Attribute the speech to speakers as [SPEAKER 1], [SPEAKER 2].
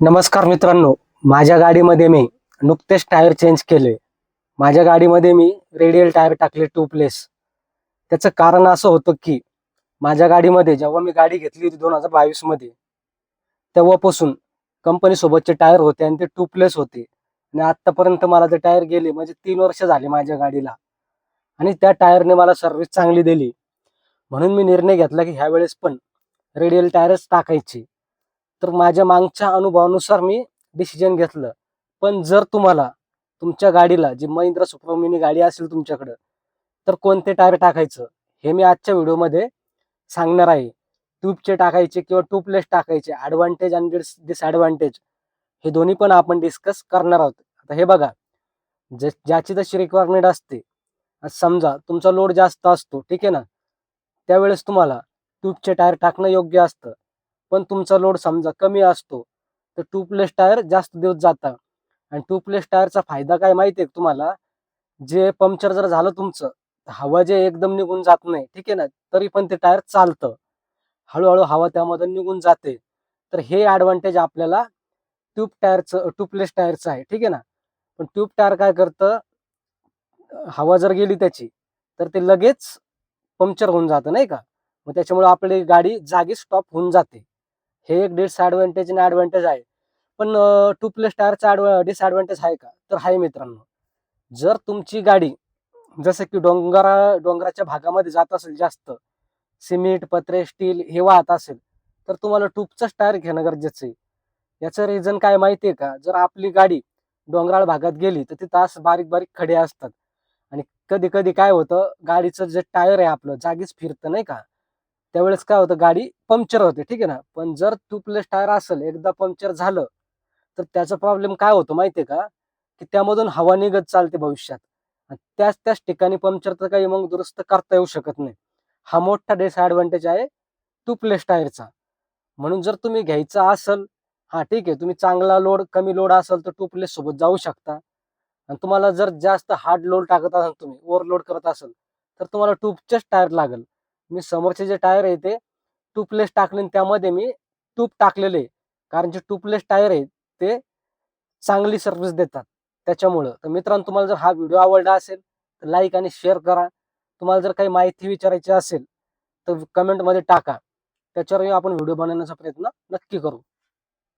[SPEAKER 1] नमस्कार मित्रांनो माझ्या गाडीमध्ये मी नुकतेच टायर चेंज केले. माझ्या गाडीमध्ये मी रेडियल टायर टाकले टूपलेस त्याचं कारण असं होतं की माझ्या गाडीमध्ये जेव्हा मी गाडी घेतली होती दोन हजार बावीसमध्ये तेव्हापासून कंपनीसोबतचे टायर होते आणि ते टूपलेस होते. आणि आत्तापर्यंत मला ते टायर गेले म्हणजे तीन वर्ष झाले माझ्या गाडीला. आणि त्या टायरने मला सर्व्हिस चांगली दिली. म्हणून मी निर्णय घेतला की ह्यावेळेस पण रेडियल टायरच टाकायचे. तर माझ्या मागच्या अनुभवानुसार मी डिसिजन घेतलं. पण जर तुम्हाला तुमच्या गाडीला जी महिंद्रा सुपरमिनी गाडी असेल तुमच्याकडं तर कोणते टायर टाकायचं हे मी आजच्या व्हिडिओमध्ये सांगणार आहे. ट्यूबचे टाकायचे किंवा ट्यूबलेस टाकायचे ॲडव्हान्टेज आणि डिसॲडव्हान्टेज हे दोन्ही पण आपण डिस्कस करणार आहोत. आता हे बघा ज ज्याची तशी रिक्वायरमेंट असते समजा तुमचा लोड जास्त असतो ठीक आहे ना? त्यावेळेस तुम्हाला ट्यूबचे टायर टाकणं योग्य असतं. पण तुमचा लोड समजा कमी असतो तर टू प्लेस टायर जास्त दिवस जातं. आणि टू ट्यूबलेस टायरचा फायदा काय माहिती आहे तुम्हाला? जे पंक्चर जर झालं तुमचं हवा जे एकदम निघून जात नाही ठीक आहे ना? तरी पण ते टायर चालतं. हळूहळू हवा त्यामधून निघून जाते. तर हे ॲडव्हान्टेज आपल्याला ट्यूब टायरचं ट्यूबलेस टायरचं आहे ठीक आहे ना? पण ट्यूब टायर काय करतं? हवा जर गेली त्याची तर ते लगेच पंक्चर होऊन जातं नाही का? मग त्याच्यामुळे आपली गाडी जागी स्टॉप होऊन जाते. हे एक डिसॲडव्हान्टेज आणि ॲडव्हान्टेज आहे. पण टूप्लेस टायरचा डिसॲडव्हान्टेज आहे का? तर आहे मित्रांनो. जर तुमची गाडी जसं की डोंगरा डोंगराच्या भागामध्ये जात असेल जास्त सिमेंट पत्रे स्टील हे वाहत असेल तर तुम्हाला ट्यूबचाच टायर घेणं गरजेचं आहे. याचं रिझन काय माहिती आहे का? जर आपली गाडी डोंगराळ भागात गेली तर तिथं असं बारीक बारीक खडे असतात. आणि कधी कधी काय होतं? गाडीचं जे टायर आहे आपलं जागीच फिरतं नाही का? त्यावेळेस काय होतं गाडी पंक्चर होते ठीक आहे ना? पण जर ट्यूबलेस टायर असेल एकदा पंक्चर झालं तर त्याचा प्रॉब्लेम काय होतो माहितीये का? की त्यामधून हवा निघत चालते भविष्यात. आणि त्याच त्याच ठिकाणी पंक्चर तर काही मग दुरुस्त करता येऊ शकत नाही. हा मोठा डिसएडव्हान्टेज आहे ट्यूबलेस टायरचा. म्हणून जर तुम्ही घ्यायचा असेल हा ठीक आहे तुम्ही चांगला लोड कमी लोड असेल तर ट्यूबलेस सोबत जाऊ शकता. आणि तुम्हाला जर जास्त हार्ड लोड टाकत असाल तुम्ही ओव्हरलोड करत असाल तर तुम्हाला ट्यूबचेच टायर लागेल. मी समोरचे जे टायर आहे ते टूपलेस टाकले आणि त्यामध्ये मी टूप टाकलेले कारण जे टूपलेस टायर आहे ते चांगली सर्व्हिस देतात. त्याच्यामुळं. तर मित्रांनो तुम्हाला जर हा व्हिडिओ आवडला असेल तर लाईक आणि शेअर करा. तुम्हाला जर काही माहिती विचारायची असेल तर कमेंटमध्ये टाका. त्याच्यावर आपण व्हिडिओ बनवण्याचा प्रयत्न नक्की करू.